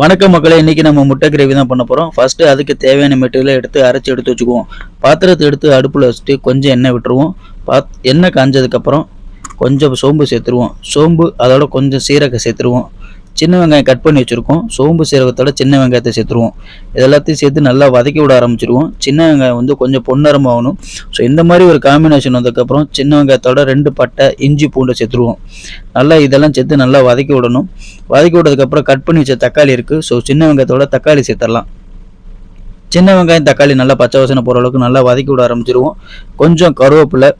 வணக்கம் மக்களே இன்றைக்கி நம்ம முட்டை கிரேவி தான் பண்ண போகிறோம் ஃபஸ்ட்டு அதுக்கு தேவையான மெட்டீரியலை எடுத்து அரைச்சி எடுத்து வச்சுக்குவோம். பாத்திரத்தை எடுத்து அடுப்பில் வச்சுட்டு கொஞ்சம் எண்ணெய் விட்டுருவோம். பாத் எண்ணெய் காஞ்சதுக்கப்புறம் கொஞ்சம் சோம்பு சேர்த்துருவோம். சோம்பு அதோட கொஞ்சம் சீரகம் சேர்த்துருவோம். சின்ன வெங்காயம் கட் பண்ணி வச்சுருக்கோம். சோம்பு சீரகத்தோட சின்ன வெங்காயத்தை சேர்த்துருவோம். இது எல்லாத்தையும் சேர்த்து நல்லா வதக்கி விட ஆரம்பிச்சிருவோம். சின்ன வெங்காயம் வந்து கொஞ்சம் பொன்னரம் ஆகணும். ஸோ இந்த மாதிரி ஒரு காம்பினேஷன் வந்ததுக்கப்புறம் சின்ன வெங்காயத்தோட ரெண்டு பட்டை இஞ்சி பூண்டை சேர்த்துருவோம். நல்லா இதெல்லாம் சேர்த்து நல்லா வதக்கி விடணும். வதக்கி விட்டதுக்கப்புறம் கட் பண்ணி வச்ச தக்காளி இருக்குது ஸோ சின்ன வெங்காயத்தோட தக்காளி சேர்த்துடலாம். சின்ன வெங்காயம் தக்காளி நல்லா பச்சை வசனை போகிற அளவுக்கு நல்லா வதக்கி விட ஆரம்பிச்சிருவோம். கொஞ்சம் கருவேப்பிலை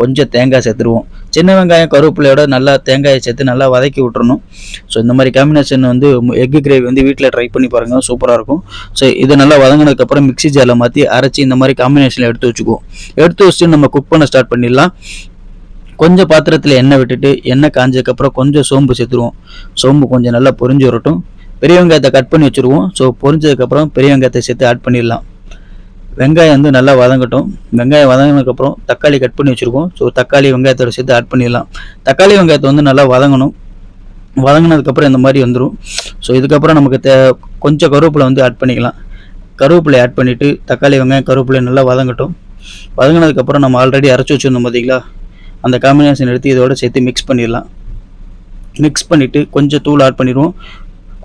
கொஞ்சம் தேங்காய் சேர்த்துருவோம். சின்ன வெங்காயம் கருவேப்பிலையோட நல்லா தேங்காயை சேர்த்து நல்லா வதக்கி விட்டுறணும். ஸோ இந்த மாதிரி காம்பினேஷன் வந்து எக்கு கிரேவி வந்து வீட்டில் ட்ரை பண்ணி பாருங்கள் சூப்பராக இருக்கும். ஸோ இதை நல்லா வதங்கினதுக்கப்புறம் மிக்ஸி ஜாரில் மாற்றி அரைச்சி இந்த மாதிரி காம்பினேஷனில் எடுத்து வச்சுக்குவோம். எடுத்து வச்சுட்டு நம்ம குக் பண்ண ஸ்டார்ட் பண்ணிடலாம். கொஞ்சம் பாத்திரத்தில் எண்ணெய் விட்டுட்டு எண்ணெய் காஞ்சதுக்கப்புறம் கொஞ்சம் சோம்பு சேர்த்துருவோம். சோம்பு கொஞ்சம் நல்லா பொரிஞ்சு வரட்டும். பெரிய வெங்காயத்தை கட் பண்ணி வச்சுருவோம். ஸோ பொரிஞ்சதுக்கப்புறம் பெரிய வெங்காயத்தை சேர்த்து ஆட் பண்ணிடலாம். வெங்காயம் வந்து நல்லா வதங்கட்டும். வெங்காயம் வதங்கினதுக்கப்புறம் தக்காளி கட் பண்ணி வச்சுருக்கோம். ஸோ தக்காளி வெங்காயத்தோட சேர்த்து ஆட் பண்ணிடலாம். தக்காளி வெங்காயத்தை வந்து நல்லா வதங்கணும். வதங்கினதுக்கப்புறம் இந்த மாதிரி வந்துடும் ஸோ இதுக்கப்புறம் நமக்கு தே கொஞ்சம் கருவேப்பிலை வந்து ஆட் பண்ணிக்கலாம். கருவேப்பிலை ஆட் பண்ணிவிட்டு தக்காளி வெங்காயம் கருவேப்பிலை நல்லா வதங்கட்டும். வதங்கினதுக்கப்புறம் நம்ம ஆல்ரெடி அரைச்சி வச்சுருந்தோம் பார்த்தீங்களா அந்த காம்பினேஷன் எடுத்து இதோட சேர்த்து மிக்ஸ் பண்ணிடலாம். மிக்ஸ் பண்ணிவிட்டு கொஞ்சம் தூள் ஆட் பண்ணிடுவோம்.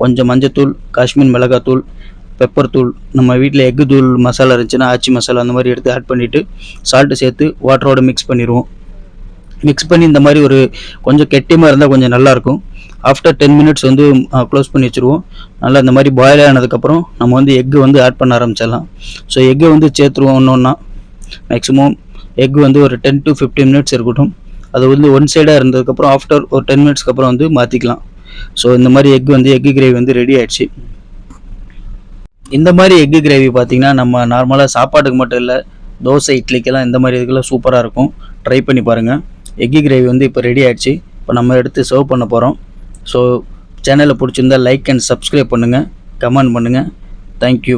கொஞ்சம் மஞ்சத்தூள் காஷ்மீர் மிளகாத்தூள் பெப்பர் தூள் நம்ம வீட்டில் எக்கு தூள் மசாலா இருந்துச்சுன்னா ஆச்சி மசாலா அந்த மாதிரி எடுத்து ஆட் பண்ணிவிட்டு சால்ட்டு சேர்த்து வாட்டரோடு மிக்ஸ் பண்ணிடுவோம் மிக்ஸ் பண்ணி இந்த மாதிரி ஒரு கொஞ்சம் கெட்டியமாக இருந்தால் கொஞ்சம் நல்லாயிருக்கும் ஆஃப்டர் டென் மினிட்ஸ் வந்து க்ளோஸ் பண்ணி வச்சுருவோம். நல்லா இந்த மாதிரி பாயில் ஆனதுக்கப்புறம் நம்ம வந்து எக்கு வந்து ஆட் பண்ண ஆரம்பிச்சிடலாம். ஸோ எக்கை வந்து சேர்த்துருவோம் ஒன்று ஒன்றா மேக்ஸிமம் எக் வந்து ஒரு டென் டு ஃபிஃப்டீன் மினிட்ஸ் இருக்கட்டும். அது வந்து ஒன் சைடாக இருந்ததுக்கப்புறம் ஆஃப்டர் ஒரு டென் மினிட்ஸ்க்கு அப்புறம் வந்து மாற்றிக்கலாம் ஸோ இந்த மாதிரி எக் வந்து எக்கு கிரேவி வந்து ரெடி ஆயிடுச்சு. இந்த மாதிரி எக்கு கிரேவி பார்த்தீங்கன்னா நம்ம நார்மலாக சாப்பாட்டுக்கு மட்டும் இல்லை தோசை இட்லிக்கெல்லாம் இந்த மாதிரி இதுக்கெல்லாம் சூப்பராக இருக்கும். ட்ரை பண்ணி பாருங்கள் எக்கு கிரேவி வந்து இப்போ ரெடி ஆயிடுச்சு. இப்போ நம்ம எடுத்து சர்வ் பண்ண போகிறோம் ஸோ சேனலை பிடிச்சிருந்தா லைக் அண்ட் சப்ஸ்கிரைப் பண்ணுங்கள் கமெண்ட் பண்ணுங்கள் தேங்க்யூ